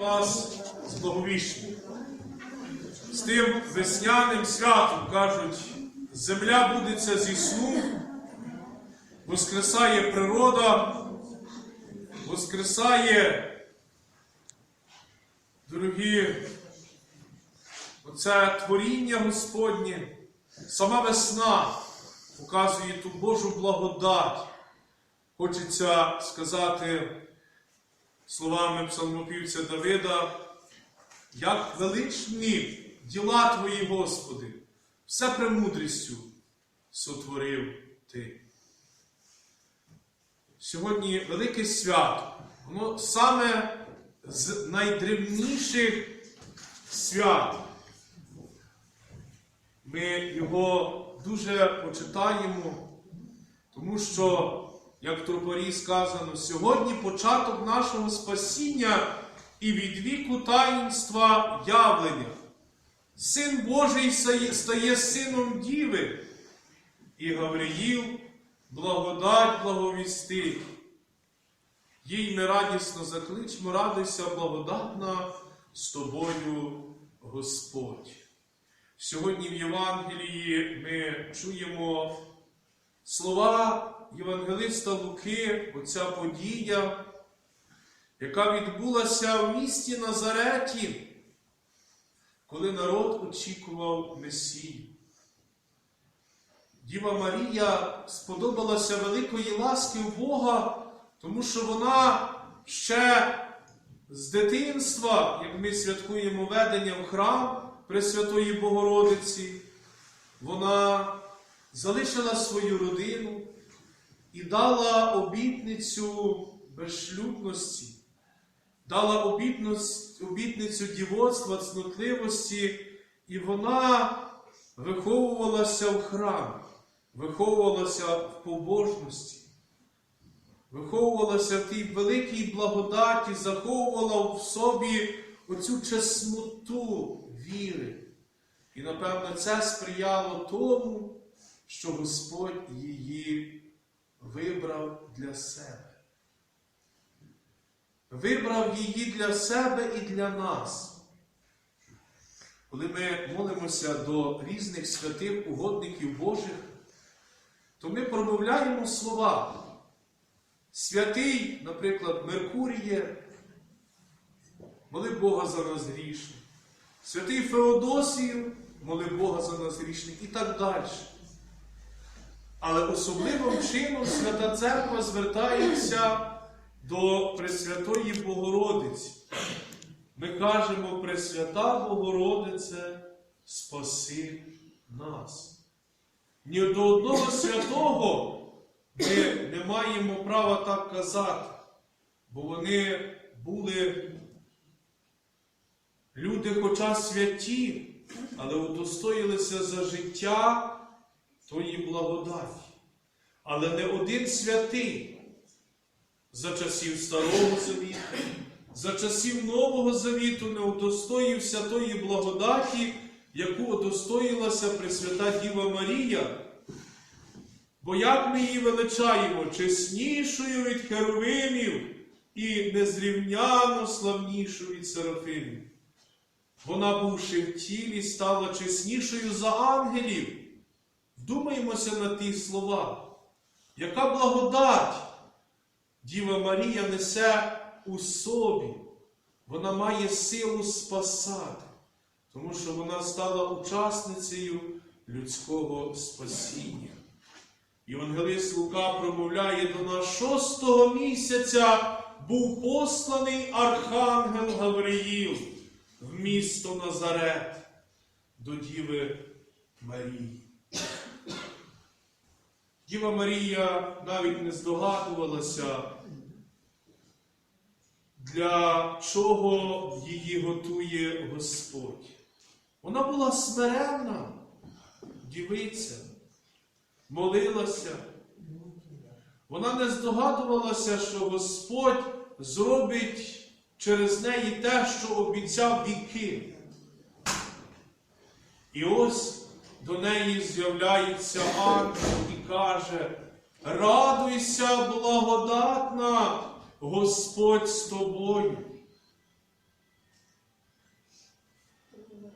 вас з благовіщенням. З тим весняним святом кажуть, земля будеться зі сну, воскресає природа, воскресає, дорогі, оце творіння Господнє, сама весна показує ту Божу благодать. Хочеться сказати словами псалмопівця Давида, як величні діла Твої, Господи, все премудрістю сотворив Ти. Сьогодні велике свято, воно саме з найдревніших свят. Ми його дуже почитаємо, тому що, як в тропарі сказано, сьогодні початок нашого спасіння і від віку таїнства явлення. Син Божий стає- сином Діви, і Гавриїл благодать благовістить. Їй ми радісно закличмо, радуйся, благодатна з тобою, Господь. Сьогодні в Євангелії ми чуємо слова Євангелиста Луки, оця подія, яка відбулася в місті Назареті, коли народ очікував Месію. Діва Марія сподобалася великої ласки у Бога, тому що вона ще з дитинства, як ми святкуємо ведення в храм Пресвятої Богородиці, вона залишила свою родину і дала обітницю безшлюбності, дала обітницю дівоцтва, цнотливості, і вона виховувалася в храмі, виховувалася в побожності, виховувалася в тій великій благодаті, заховувала в собі оцю чесноту віри. І, напевно, це сприяло тому, що Господь її вибрав для себе. Вибрав її для себе і для нас. Коли ми молимося до різних святих угодників Божих, то ми промовляємо слова. Святий, наприклад, Меркуріє, моли Бога за нас грішних. Святий Феодосію, моли Бога за нас грішних і так далі. Але особливим чином Свята Церква звертається до Пресвятої Богородиці. Ми кажемо, Пресвята Богородице, спаси нас. Ні до одного святого ми не маємо права так казати, бо вони були люди, хоча святі, але удостоїлися за життя тої благодаті. Але не один святий за часів Старого Завіту, за часів Нового Завіту не удостоївся тої благодаті, яку удостоїлася Пресвята Діва Марія. Бо як ми її величаємо, чеснішою від херовимів і незрівняно славнішою від серафимів. Вона, бувши в тілі, стала чеснішою за ангелів. Вдумаємося на ті слова. Яка благодать Діва Марія несе у собі. Вона має силу спасати, тому що вона стала учасницею людського спасіння. Євангелист Лука промовляє до нас шостого місяця був посланий Архангел Гавриїл в місто Назарет до Діви Марії. Діва Марія навіть не здогадувалася, для чого її готує Господь. Вона була смиренна, дівиця, молилася. Вона не здогадувалася, що Господь зробить через неї те, що обіцяв віки. І ось до неї з'являється ангел і каже: Радуйся, благодатна, Господь з тобою.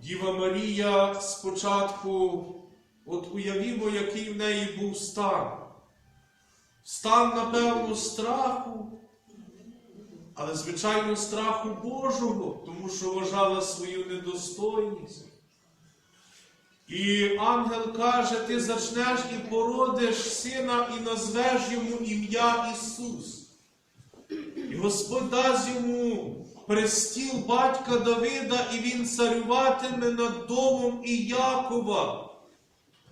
Діва Марія спочатку, от уявімо, який в неї був стан. Стан, напевно, страху, але, звичайно, страху Божого, тому що вважала свою недостойність. І ангел каже, ти зачнеш і породиш сина, і назвеш йому ім'я Ісус. І Господь дасть йому престіл батька Давида, і він царюватиме над домом і Якова.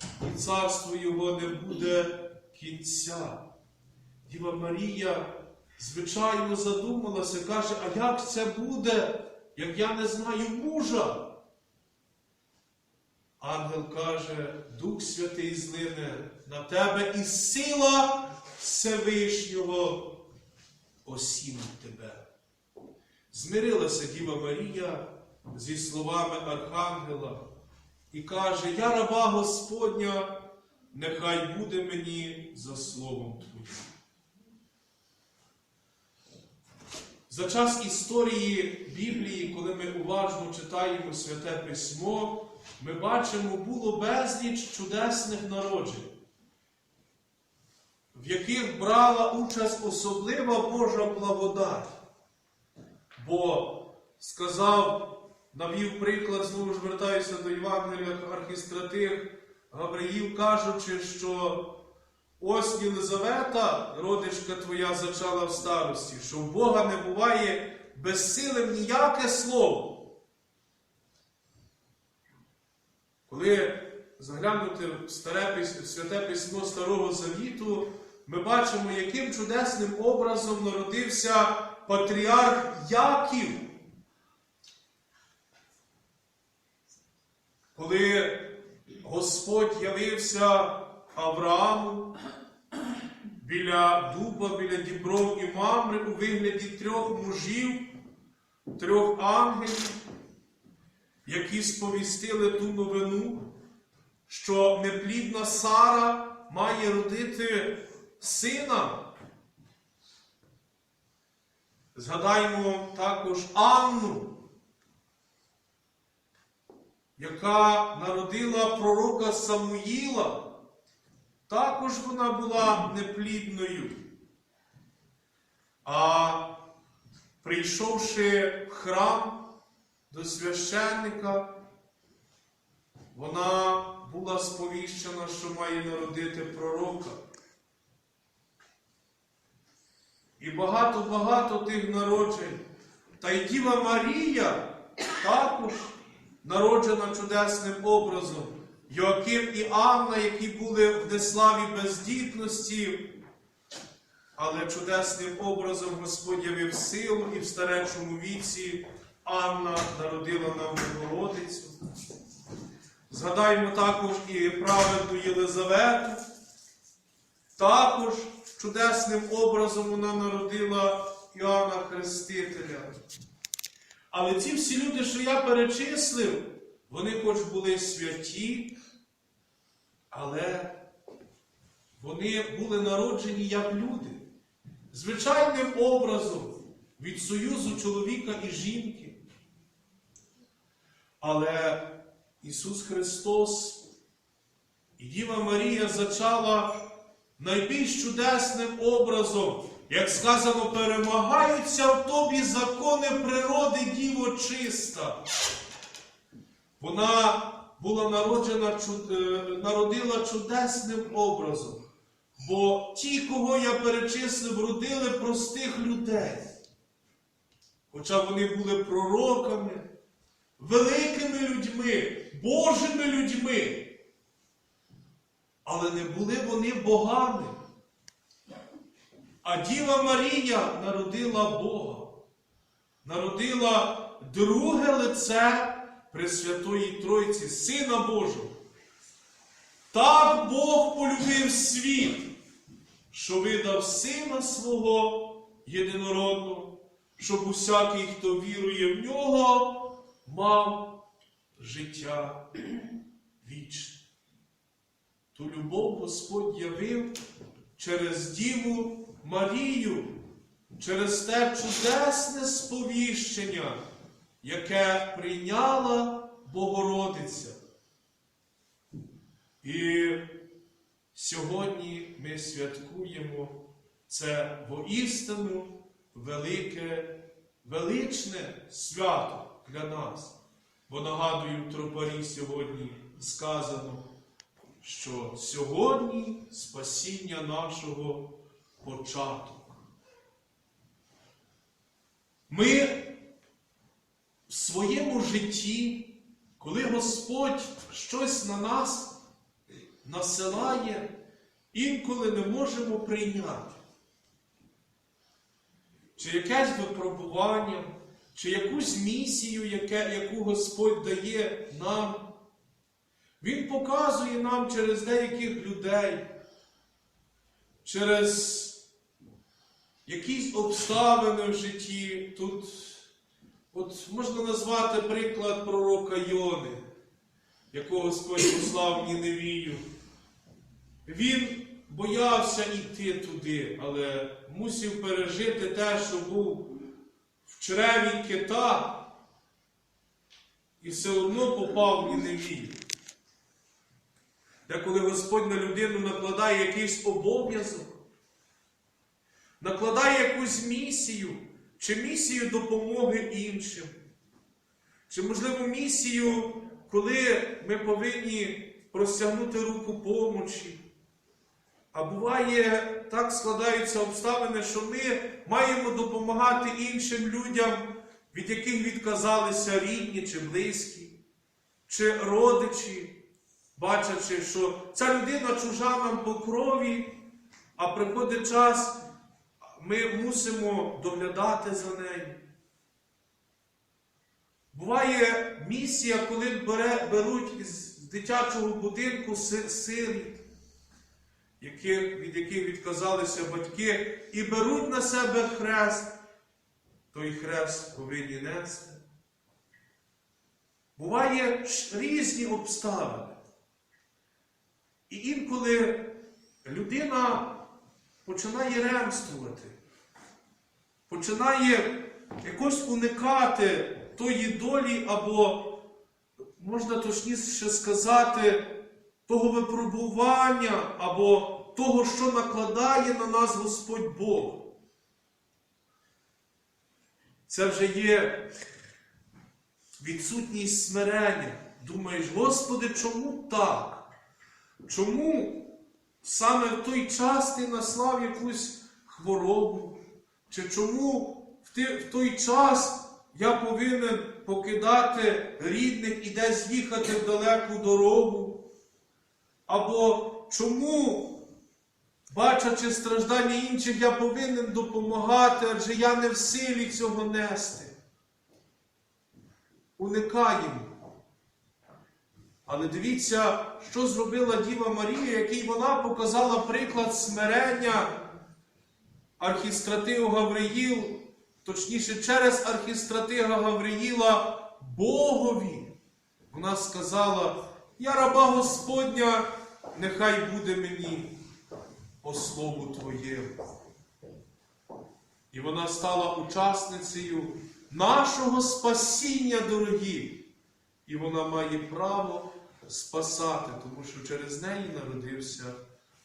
І царство його не буде кінця. Діва Марія, звичайно, задумалася, каже, а як це буде, як я не знаю мужа? Ангел каже, Дух Святий злине на тебе і сила Всевишнього осінить тебе. Змирилася Діва Марія зі словами Архангела і каже: Я раба Господня, нехай буде мені за словом За час історії Біблії, коли ми уважно читаємо Святе Письмо, ми бачимо, було безліч чудесних народжень, в яких брала участь особлива Божа благодать. Бо сказав, навів приклад, знову ж вертаюся до Євангелія архістратих Гавриїв, кажучи, що ось Єлизавета, родичка твоя, зачала в старості, що в Бога не буває безсилим ніяке слово. Коли заглянути в старе святе письмо Старого Завіту, ми бачимо, яким чудесним образом народився патріарх Яків. Коли Господь явився Аврааму біля дуба, біля дібров і мамри у вигляді трьох мужів, трьох ангелів, які сповістили ту новину, що неплідна Сара має родити сина. Згадаймо також Анну, яка народила пророка Самуїла. Також вона була неплідною. А прийшовши в храм до священника, вона була сповіщена, що має народити пророка. І багато-багато тих народжень. Та й Діва Марія також народжена чудесним образом. Йоаким і Анна, які були в неславі бездітності, але чудесним образом Господь явив силу і в старечому віці Анна народила нам Богородицю. Згадаймо також і праведну Єлизавету. Також чудесним образом вона народила Іоанна Хрестителя. Але ці всі люди, що я перечислив, вони хоч були святі, але вони були народжені як люди, звичайним образом від союзу чоловіка і жінки. Але Ісус Христос і Діва Марія зачала найбільш чудесним образом, як сказано, перемагаються в тобі закони природи Діво чиста. Вона була народжена, е, народила чудесним образом. Бо ті, кого я перечислив, родили простих людей. Хоча вони були пророками, великими людьми, Божими людьми. Але не були вони богами. А Діва Марія народила Бога, народила друге лице Пресвятої Тройці, Сина Божого. Так Бог полюбив світ, що видав Сина свого єдинородного, щоб усякий, хто вірує в нього, мав життя вічне. Ту любов Господь явив через Діву Марію, через те чудесне сповіщення, яке прийняла Богородиця. І сьогодні ми святкуємо це воістину велике, величне свято для нас. Бо нагадую, в тропарі сьогодні сказано, що сьогодні спасіння нашого початок. Ми в своєму житті, коли Господь щось на нас насилає, інколи не можемо прийняти. Чи якесь випробування, чи якусь місію, яке, яку Господь дає нам. Він показує нам через деяких людей, через якісь обставини в житті. Тут от можна назвати приклад пророка Йони, якого Господь послав Ніневію. Він боявся йти туди, але мусив пережити те, що був в чреві кита, і все одно попав в Ніневію. Де коли Господь на людину накладає якийсь обов'язок, накладає якусь місію, чи місію допомоги іншим, чи, можливо, місію, коли ми повинні простягнути руку помочі. А буває, так складаються обставини, що ми маємо допомагати іншим людям, від яких відказалися рідні чи близькі, чи родичі, бачачи, що ця людина чужа нам по крові, а приходить час, ми мусимо доглядати за нею. Буває місія, коли бере, беруть із дитячого будинку си- сиріт, від яких відказалися батьки, і беруть на себе хрест, той хрест повинні нести. Буває різні обставини. І інколи людина починає ремствувати, починає якось уникати тої долі, або, можна точніше сказати, того випробування, або того, що накладає на нас Господь Бог. Це вже є відсутність смирення. Думаєш, Господи, чому так? Чому саме в той час ти наслав якусь хворобу? Чи чому в, той час я повинен покидати рідних і десь їхати в далеку дорогу? Або чому, бачачи страждання інших, я повинен допомагати, адже я не в силі цього нести? Уникаємо. Але дивіться, що зробила Діва Марія, який вона показала приклад смирення архістратигу Гавриїл, точніше, через архістратига Гавриїла Богові. Вона сказала: Я раба Господня, нехай буде мені по слову Твоєму. І вона стала учасницею нашого спасіння, дорогі. І вона має право спасати, тому що через неї народився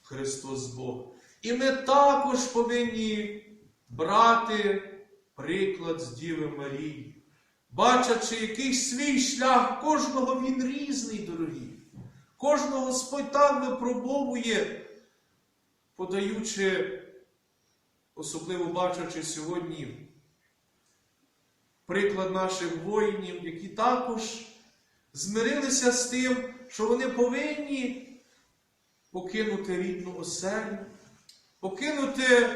Христос Бог. І ми також повинні брати приклад з Діви Марії, бачачи, який свій шлях, кожного він різний, дорогі. Кожного Господь так випробовує, подаючи, особливо бачачи сьогодні, приклад наших воїнів, які також змирилися з тим, що вони повинні покинути рідну оселю, покинути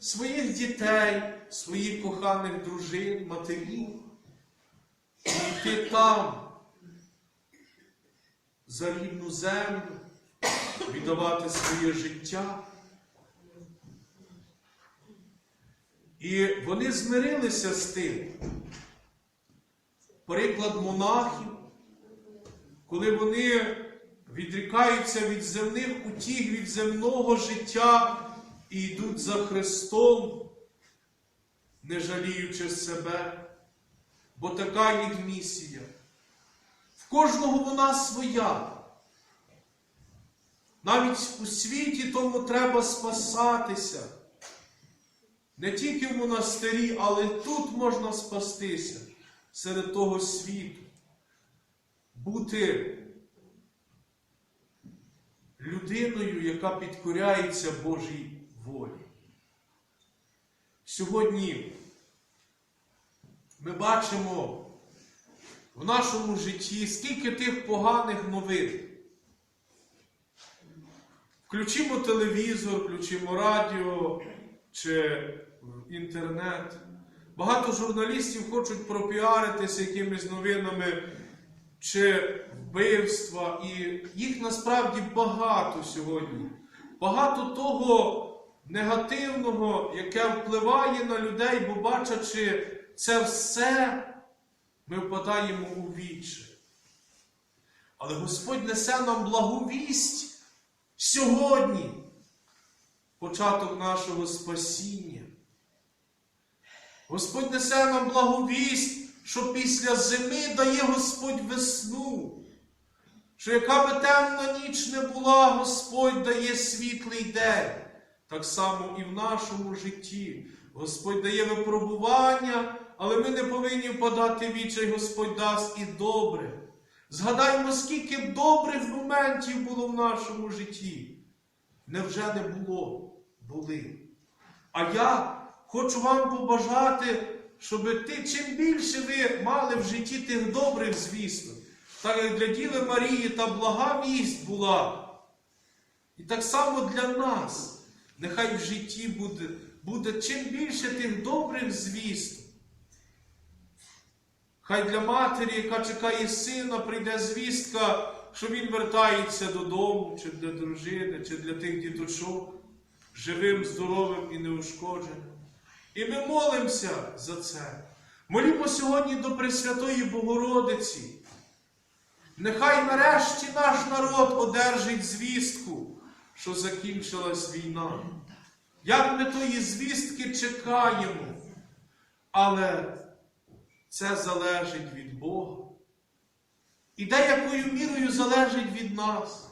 своїх дітей, своїх коханих дружин, матерів, і йти там за рідну землю, віддавати своє життя. І вони змирилися з тим. Приклад монахів, коли вони відрікаються від земних утіх, від земного життя і йдуть за Христом, не жаліючи себе, бо така їх місія В кожного вона своя. Навіть у світі тому треба спасатися. Не тільки в монастирі, але тут можна спастися серед того світу. Бути людиною, яка підкоряється Божій волі. Сьогодні ми бачимо в нашому житті скільки тих поганих новин. Включимо телевізор, включимо радіо чи інтернет. Багато журналістів хочуть пропіаритися якимись новинами чи вбивства, і їх насправді багато сьогодні. Багато того негативного, яке впливає на людей, бо бачачи це все, ми впадаємо у віче. Але Господь несе нам благовість сьогодні, початок нашого спасіння. Господь несе нам благовість, що після зими дає Господь весну. Що яка би темна ніч не була, Господь дає світлий день. Так само і в нашому житті. Господь дає випробування, але ми не повинні впадати в відчай, Господь дасть і добре. Згадаймо, скільки добрих моментів було в нашому житті. Невже не було? Були. А я хочу вам побажати, щоб ти чим більше ви мали в житті тих добрих звісток, так як для Діви Марії та блага вість була. І так само для нас. Нехай в житті буде, буде чим більше тих добрих звісток. Хай для матері, яка чекає сина, прийде звістка, що він вертається додому, чи для дружини, чи для тих діточок, живим, здоровим і неушкодженим. І ми молимося за це. Молімо сьогодні до Пресвятої Богородиці. Нехай нарешті наш народ одержить звістку, що закінчилась війна. Як ми тої звістки чекаємо, але це залежить від Бога. І деякою мірою залежить від нас.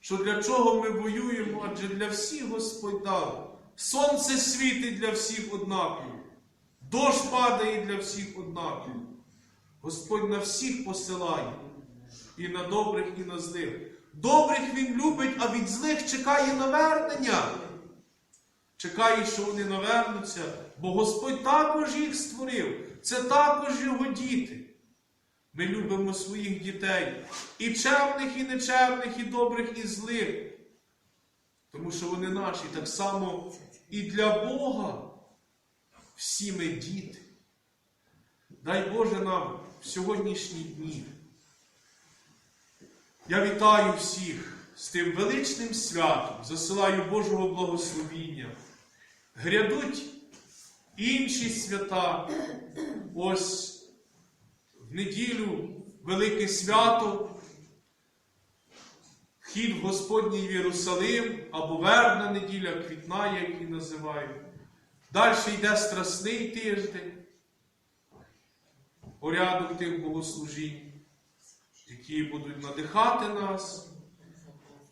Що для чого ми воюємо, адже для всіх Господь дав. Сонце світить для всіх однаково, дощ падає для всіх однаково. Господь на всіх посилає, і на добрих, і на злих. Добрих Він любить, а від злих чекає навернення. Чекає, що вони навернуться, бо Господь також їх створив. Це також його діти. Ми любимо своїх дітей, і чемних, і нечемних, і добрих, і злих. Тому що вони наші так само і для Бога всі ми діти. Дай Боже нам в сьогоднішні дні. Я вітаю всіх з тим величним святом, засилаю Божого благословіння. Грядуть інші свята. Ось в неділю велике свято, вхід в Господній Єрусалим або вербна неділя, квітна, як її називають. Далі йде страсний тиждень, порядок тих богослужінь, які будуть надихати нас.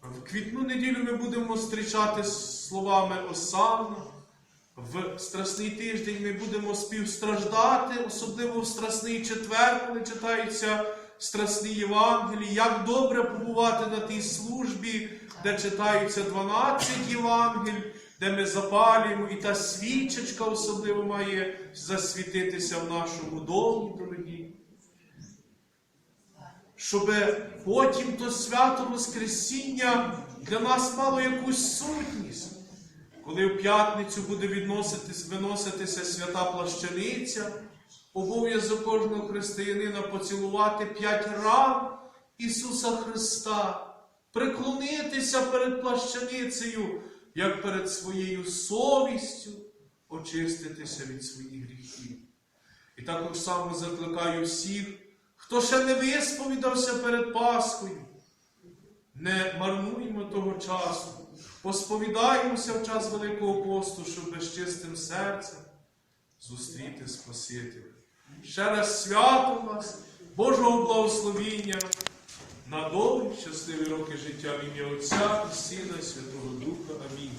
В квітну неділю ми будемо зустрічати словами Осанна. В Страсний тиждень ми будемо співстраждати, особливо в Страсний четвер, коли читаються Страсні Євангелії. Як добре побувати на тій службі, де читаються 12 Євангелій, де ми запалюємо, і та свічечка особливо має засвітитися в нашому домі, дорогі. Щоб потім то свято Воскресіння для нас мало якусь сутність. Коли в п'ятницю буде виноситися свята плащаниця, обов'язок кожного християнина поцілувати п'ять ран Ісуса Христа, приклонитися перед плащаницею, як перед своєю совістю, очиститися від своїх гріхів. І також само закликаю всіх, хто ще не висповідався перед Пасхою. Не марнуємо того часу, посповідаємося в час Великого посту, щоб з чистим серцем зустріти Спасителя. Ще раз свято вас, Божого благословіння на довгі щасливі роки життя в ім'я Отця і Сина і Святого Духа. Амінь.